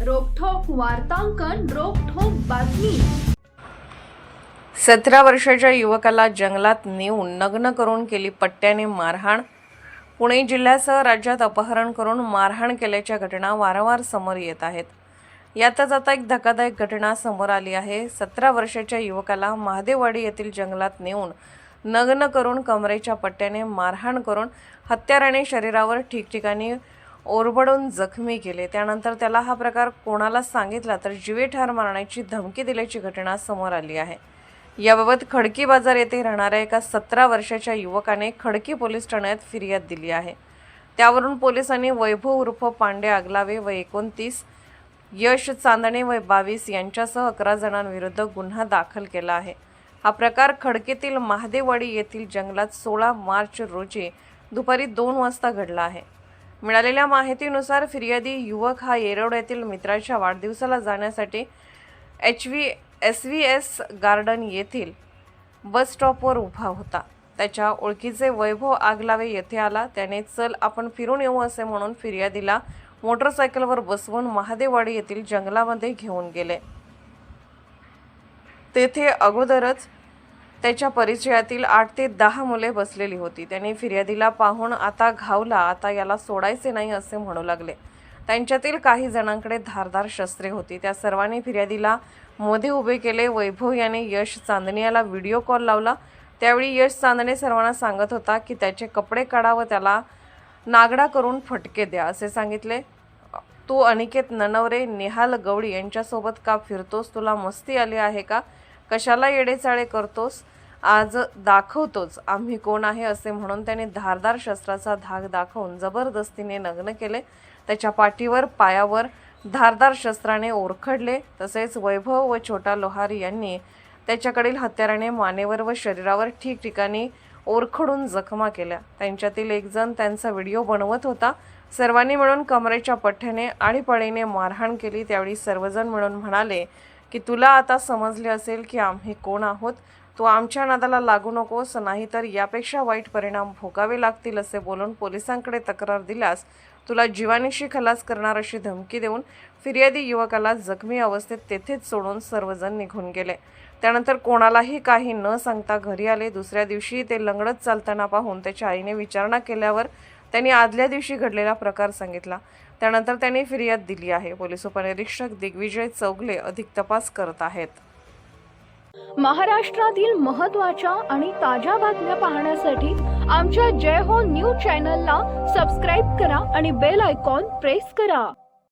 वार्तांकन रोखोक बातमी. सतरा वर्षाच्या युवकाला जंगलात नेऊन नग्न करून केली पट्ट्याने मारहाण. पुणे जिल्ह्यासह राज्यात अपहरण करून मारहाण केल्याच्या घटना वारंवार समोर येत आहेत. यातच आता एक धक्कादायक घटना समोर आली आहे. सतरा वर्षाच्या युवकाला महादेववाडी येथील जंगलात नेऊन नग्न करून कमरेच्या पट्ट्याने मारहाण करून हत्याराने शरीरावर ठिकठिकाणी ओरबडून जखमी केले. त्यानंतर त्याला हा प्रकार कोणाला सांगितला तर जीवे ठार मारण्याची धमकी दिल्याची घटना समोर आली आहे. याबाबत खडकी बाजार येथे राहणाऱ्या एका सतरा वर्षाच्या युवकाने खडकी पोलीस ठाण्यात फिर्याद दिली आहे. त्यावरून पोलिसांनी वैभव उर्फ पांडे आगलावे व एकोणतीस यश चांदणे व बावीस यांच्यासह अकरा जणांविरुद्ध गुन्हा दाखल केला आहे. हा प्रकार खडकीतील महादेवाडी येथील जंगलात सोळा मार्च रोजी दुपारी दोन वाजता घडला आहे. मिळालेल्या माहितीनुसार फिर्यादी युवक हा येरवड येथील मित्राच्या वाढदिवसाला जाण्यासाठी H V S V S garden येथील बस स्टॉपवर उभा होता. त्याच्या ओळखीचे वैभव आगलावे येथे आला. त्याने चल आपण फिरून येऊ असे म्हणून फिर्यादीला मोटरसायकलवर बसवून महादेववाडी येथील जंगलामध्ये घेऊन गेले. तेथे अगोदरच त्याच्या परिचयातील आठ ते दहा मुले बसलेली होती. त्यांनी फिर्यादीला पाहून आता घावला आता याला सोडायचे नाही असे म्हणू लागले. त्यांच्यातील काही जणांकडे धारदार शस्त्रे होती. त्या सर्वांनी फिर्यादीला मध्ये उभे केले वैभव याने यश चांदणे याला व्हिडिओ कॉल लावला. त्यावेळी यश चांदणे सर्वांना सांगत होता की त्याचे कपडे काढा व त्याला नागडा करून फटके द्या असे सांगितले. तू अनिकेत ननवरे निहाल गवळी यांच्यासोबत का फिरतोस? तुला मस्ती आली आहे का? कशाला येडेचाळे करतोस? आज दाखवतोच. आम्ही कोण आहे असे म्हणून त्याने धारदार शस्त्राचा धाक दाखवून जबरदस्तीने नग्न केले. त्याच्या पाठीवर पायावर धारदार शस्त्राने ओरखडले. तसेच वैभव व छोटा लोहारी यांनी त्याच्याकडील हत्याराने मानेवर व शरीरावर ठिकठिकाणी ओरखडून जखमा केल्या. त्यांच्यातील एकजण त्यांचा व्हिडिओ बनवत होता. सर्वांनी मिळून कमरेच्या पठ्ठ्याने आळीपाळीने मारहाण केली. त्यावेळी सर्वजण मिळून म्हणाले की तुला आता समजले असेल की आम्ही कोण आहोत? तू आमच्या नादाला लागू नकोस नाहीतर यापेक्षा वाईट परिणाम भोगावे लागतील असे बोलून पोलिसांकडे तक्रार दिल्यास तुला जीवानीशी खलास करणार अशी धमकी देऊन फिर्यादी युवकाला जखमी अवस्थेत तेथेच सोडून सर्वजण निघून गेले. त्यानंतर कोणालाही काही न सांगता घरी आले. दुसऱ्या दिवशी ते लंगडत चालताना पाहून त्याच्या आईने विचारणा केल्यावर त्यांनी आदल्या दिवशी घडलेला प्रकार सांगितला. त्यानंतर त्यांनी फिर्याद दिली आहे. पोलीस उपनिरीक्षक दिग्विजय चौगले अधिक तपास करत आहेत. महाराष्ट्रातील महत्त्वाच्या आणि ताज्या बातम्या पाहण्यासाठी आमच्या जय हो न्यूज चॅनलला सबस्क्राईब करा आणि बेल आयकॉन प्रेस करा.